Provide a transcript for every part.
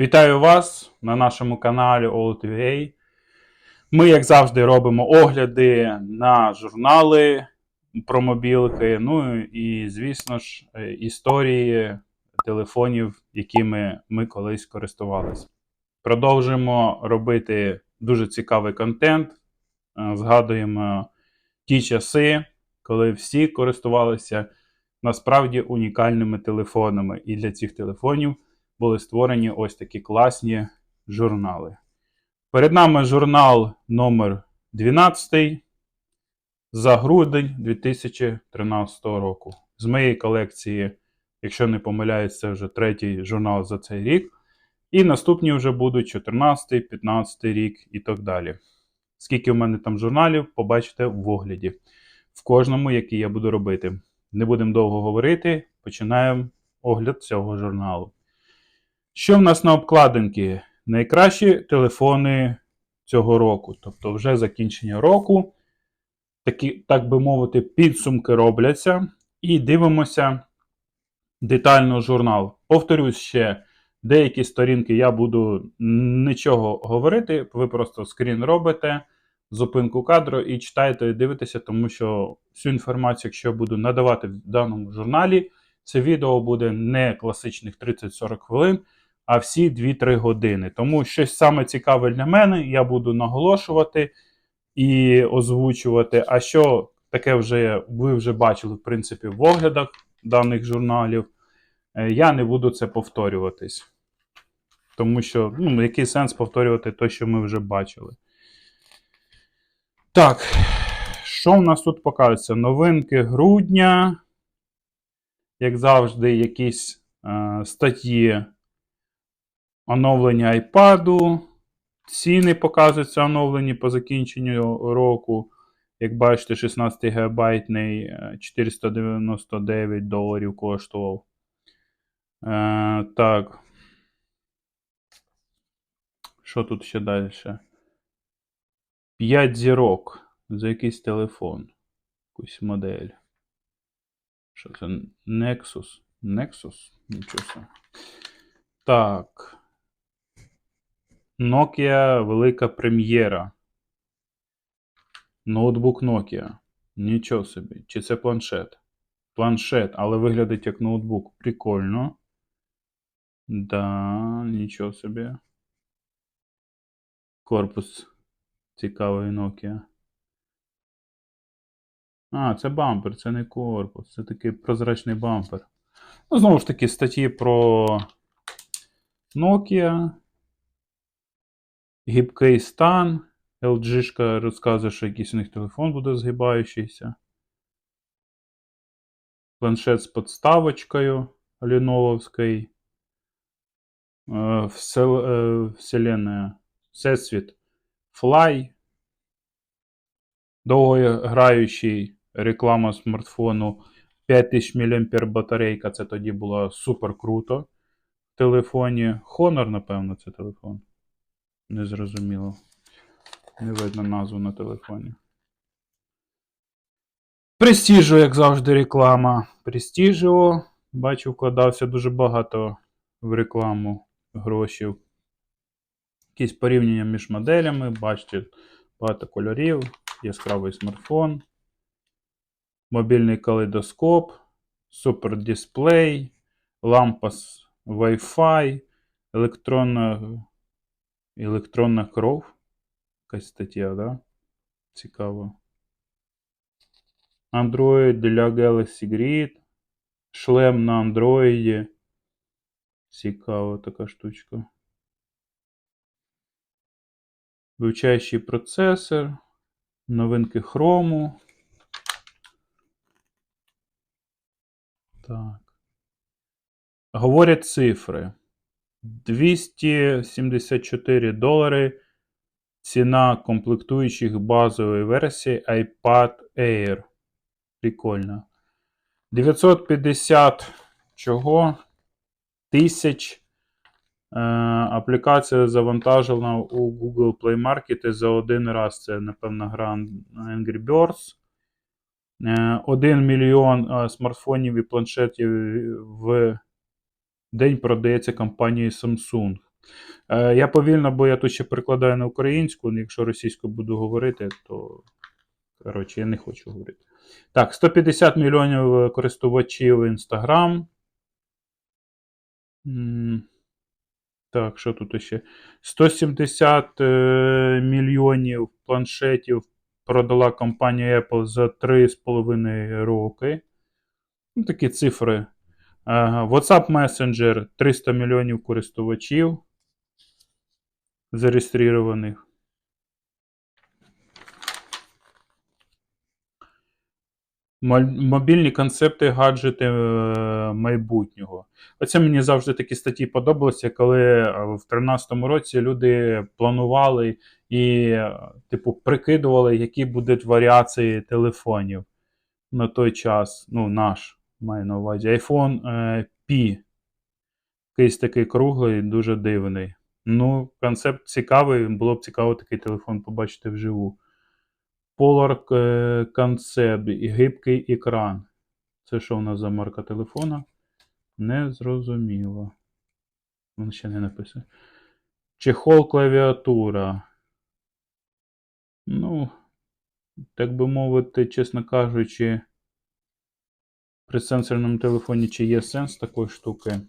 Вітаю вас на нашому каналі OLTVA. Ми, як завжди, робимо огляди на журнали про мобілки. Ну і, звісно ж, е, історії телефонів, якими ми колись користувалися. Продовжуємо робити дуже цікавий контент. Е, Згадуємо ті часи, коли всі користувалися насправді унікальними телефонами. І для цих телефонів були створені ось такі класні журнали. Перед нами журнал номер 12 за грудень 2013 року. З моєї колекції, якщо не помиляюсь, це вже третій журнал за цей рік. І наступні вже будуть 14, 15 рік і так далі. Скільки в мене там журналів, побачите в огляді. В кожному, який я буду робити. Не будемо довго говорити, починаємо огляд цього журналу. Що в нас на обкладинці? Найкращі телефони цього року. Тобто, вже закінчення року. Такі, так би мовити, підсумки робляться. І дивимося детально журнал. Повторюсь ще, деякі сторінки я буду нічого говорити. Ви просто скрін робите, зупинку кадру і читаєте і дивитеся, тому що всю інформацію, якщо я буду надавати в даному журналі, це відео буде не класичних 30-40 хвилин а всі 2-3 години. Тому щось саме цікаве для мене я буду наголошувати і озвучувати. А що таке вже ви вже бачили, в принципі, в оглядах даних журналів, е, я не буду це повторюватись. Тому що, ну, який сенс повторювати те, що ми вже бачили. Так, що в нас тут показується? Новинки грудня. Як завжди, якісь е, статті оновлення iPad. Ціни показуються оновлені по закінченню року. Як бачите, 16 гігабайтний 499 доларів коштував. Е, так. Що тут ще далі? 5 зірок. За якийсь телефон. Якусь модель. Що це? Nexus. Nexus? Нічого. Так. Nokia велика прем'єра. Ноутбук Nokia. Нічого собі. Чи це планшет? Планшет, але виглядить як ноутбук. Прикольно. Да, нічого собі. Корпус цікавий Nokia. А, це бампер, це не корпус. Це такий прозрачний бампер. Ну, знову ж таки, статті про Nokia. Гібкий стан. LG розказує, що якийсь у них телефон буде згибаючийся. Планшет з подставочкою Lenovo'вський. Е, е, Вселенная. Всесвіт Fly. Довгограючий реклама смартфону 5000 мАh батарейка. Це тоді було супер круто. В телефоні. Honor, напевно, це телефон. Незрозуміло. Не видно назву на телефоні. Престіжо, як завжди, реклама. Престіжо. Бачу, вкладався дуже багато в рекламу грошей. Якісь порівняння між моделями. Бачите, багато кольорів, яскравий смартфон, мобільний калейдоскоп, супердисплей, лампа з Wi-Fi, електронна Електронна кров. Якась стаття, да? Цікаво. Android для Galaxy Grid. Шлем на Android. Цікава така штучка. Вивчаючий процесор. Новинки хрому. Так. Говорять цифри. 274 долари ціна комплектуючих базової версії iPad Air. Прикольно. 950 чого? Тисяч. Е, аплікація завантажена у Google Play Market за один раз. Це, напевно, гра Angry Birds. Е, 1 мільйон е, смартфонів і планшетів в день продається компанією Samsung. Е, я повільно, бо я тут ще перекладаю на українську. Якщо російською буду говорити, то коротше, я не хочу говорити. Так, 150 мільйонів користувачів Instagram. Так, що тут ще? 170 е, мільйонів планшетів продала компанія Apple за 3,5 роки. Ну, такі цифри. Ага, WhatsApp Messenger 300 мільйонів користувачів зареєстрованих. Мобільні концепти, гаджети е, майбутнього. Оце мені завжди такі статті подобалося, коли е, в 2013 році люди планували і, е, типу, прикидували, які будуть варіації телефонів на той час. Ну, наш маю на увазі. iPhone е, P. Якийсь такий круглий, дуже дивний. Ну, концепт цікавий, було б цікаво такий телефон побачити вживу. Polar і гибкий екран. Це що у нас за марка телефона? Не зрозуміло. Воно ще не написано. Чехол клавіатура. Ну, так би мовити, чесно кажучи, при сенсорному телефоні чи є сенс такої штуки.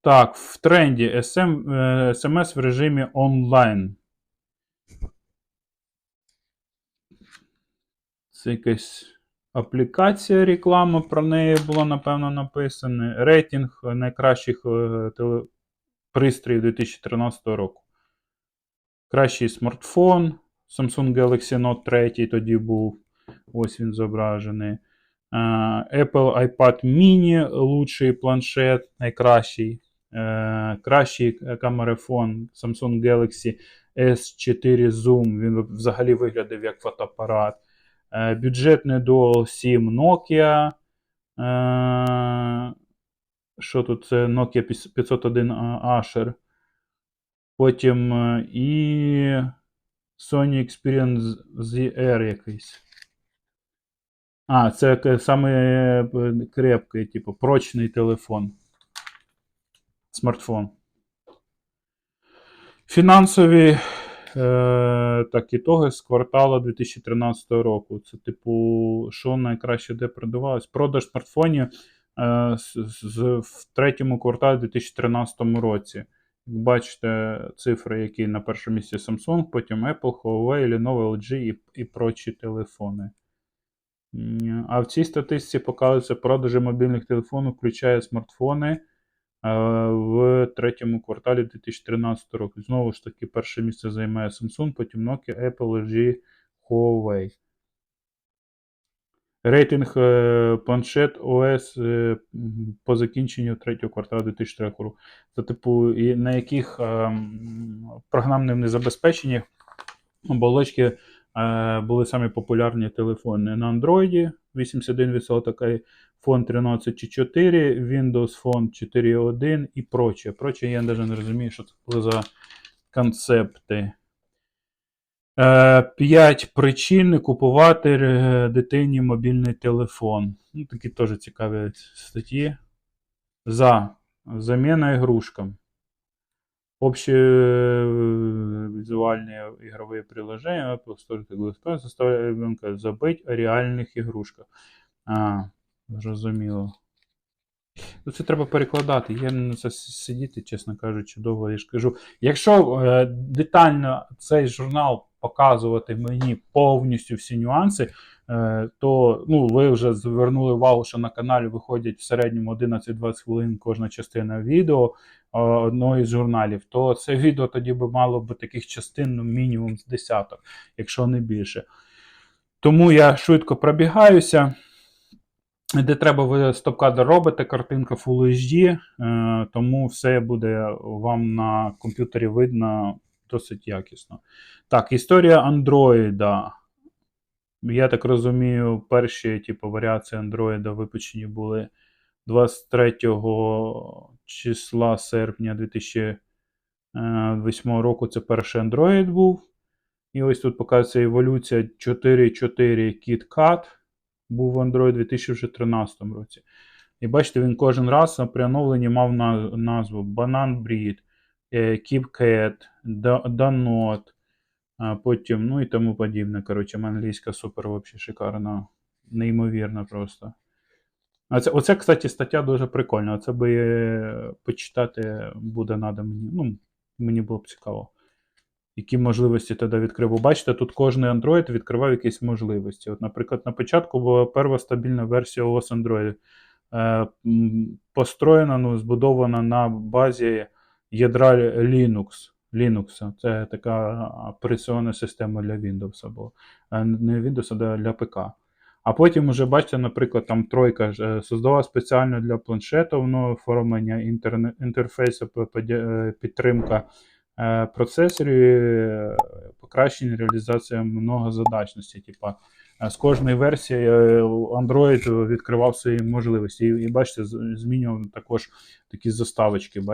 Так, в тренді SM, е, SMS в режимі онлайн. Це якась аплікація, реклама про неї була, напевно, написана. Рейтинг найкращих е, теле... пристроїв 2013 року. Кращий смартфон. Samsung Galaxy Note 3 тоді був. Ось він зображений. Е, Apple iPad mini лучший планшет, найкращий. Е, Кращий камерафон Samsung Galaxy S4 Zoom. Він взагалі виглядав як фотоапарат. Е, Бюджетний Dual 7 Nokia. Е, Що тут? Це Nokia 501 Asher. Потім е, і Sony Experience ZR якийсь. А, це саме е, крепкий, типу, прочний телефон. Смартфон. Фінансові е, так, ітоги з кварталу 2013 року. Це, типу, що найкраще де продавалось? Продаж смартфонів е, з, з, в третьому кварталі 2013 році. Бачите, цифри, які на першому місці Samsung, потім Apple, Huawei, Lenovo, LG і, і прочі телефони. А в цій статистиці показуються продажі мобільних телефонів, включає смартфони е, в третьому кварталі 2013 року. Знову ж таки, перше місце займає Samsung, потім Nokia, Apple, LG, Huawei. Рейтинг е, планшет ОС е, по закінченню третього кварталу 2003 року. Це, типу, на яких ем, програмним забезпеченнях оболочки були самі популярні телефони на Android 81%, iPhone 13.4, Windows Phone 4.1 і проче. Проче я навіть не розумію, що це за концепти. Е, П'ять причин купувати е, дитині мобільний телефон. Ну, такі теж цікаві статті. За. Заміна ігрушкам. Общие э, визуальные игровые приложения Apple Store и Google Play заставляют ребенка забыть о реальних ігрушках. А, зрозуміло. Ну, це треба перекладати. Я не на це сидіти, чесно кажучи, довго я ж кажу. Якщо е, детально цей журнал показувати мені повністю всі нюанси, е, то ну, ви вже звернули увагу, що на каналі виходять в середньому 11-20 хвилин кожна частина відео е, одного із журналів, то це відео тоді би мало би таких частин ну, мінімум з десяток, якщо не більше. Тому я швидко пробігаюся. Де треба ви стоп-кадр робите, картинка Full HD, е, тому все буде вам на комп'ютері видно досить якісно. Так, історія Android. Я так розумію, перші типу, варіації Android випущені були 23 числа серпня 2008 року. Це перший Android був. І ось тут показується еволюція 4.4 KitKat був в Android у 2013 році. І бачите, він кожен раз при оновленні мав назву Banana Breed, е, KitKat, Danot, а потім, ну і тому подібне. Коротше, англійська супер вообще шикарна, неймовірна просто. А це, оце, кстати, стаття дуже прикольна. Це би е, почитати буде надо мені. Ну, мені було б цікаво. Які можливості тоді відкрив. Бо бачите, тут кожен Android відкривав якісь можливості. От, наприклад, на початку була перша стабільна версія OS Android. Е, построєна, ну, збудована на базі ядра Linux. Linux. Це така операційна система для Windows була. Е, Не Windows, а для ПК. А потім уже, бачите, наприклад, там тройка ж, е, создала спеціально для планшетів ну, оформлення інтерфейсу, е, підтримка процесорів, покращення реалізація многозадачності. Типа, з кожної версії Android відкривав свої можливості. І, і бачите, змінював також такі заставочки. Бачите?